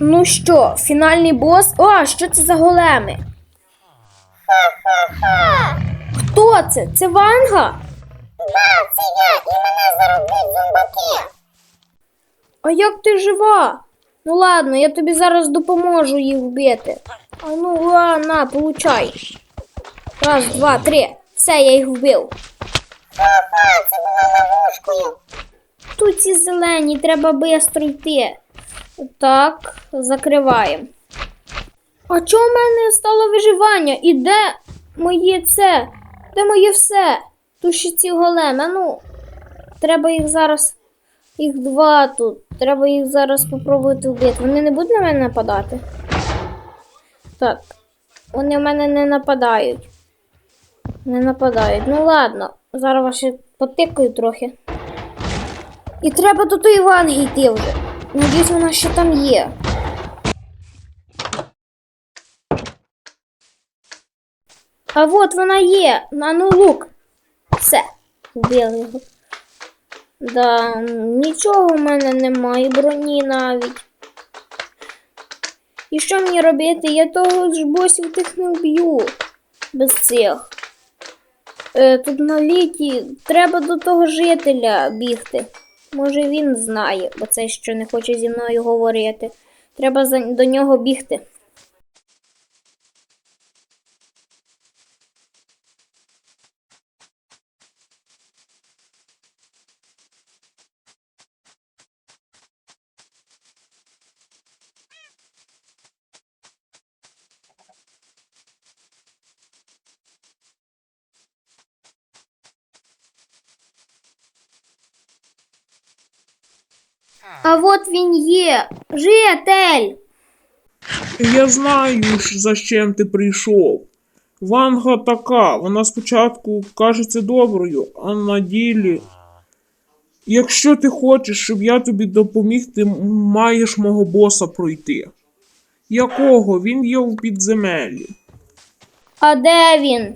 Ну що, фінальний бос? О, що це за големи? Хто це? Це Ванга? Да, це я, і мене зароблять зомбаки. А як ти жива? Ну ладно, я тобі зараз допоможу їх вбити. А ну ладно, получай. Раз, два, три. Все, я їх вбив. Ха-ха, це була ловушкою. Тут ці зелені, треба швидко йти. Так, закриваємо. А чого в мене стало виживання? І де моє це? Де моє все? Ще ці големи. Ну, треба їх зараз. Їх два тут. Треба їх зараз спробувати вбити. Вони не будуть на мене нападати? Так. Вони в мене не нападають. Не нападають. Ну ладно, зараз ваші потикаю трохи. І треба до тої Ванги йти вже. Надіюсь, вона ще там є. А от вона є. На ну лук. Все. Вбили його. Да, нічого в мене немає, броні навіть. І що мені робити? Я того ж босів тих не вб'ю. Без цих. Е, тут на літі треба до того жителя бігти. Може він знає, бо це що не хоче зі мною говорити. Треба до нього бігти. А от він є. Житель. Я знаю, за чим ти прийшов. Ванга така, вона спочатку кажеться доброю, а на ділі. Якщо ти хочеш, щоб я тобі допоміг, ти маєш мого боса пройти. Якого? Він є в підземеллі. А де він?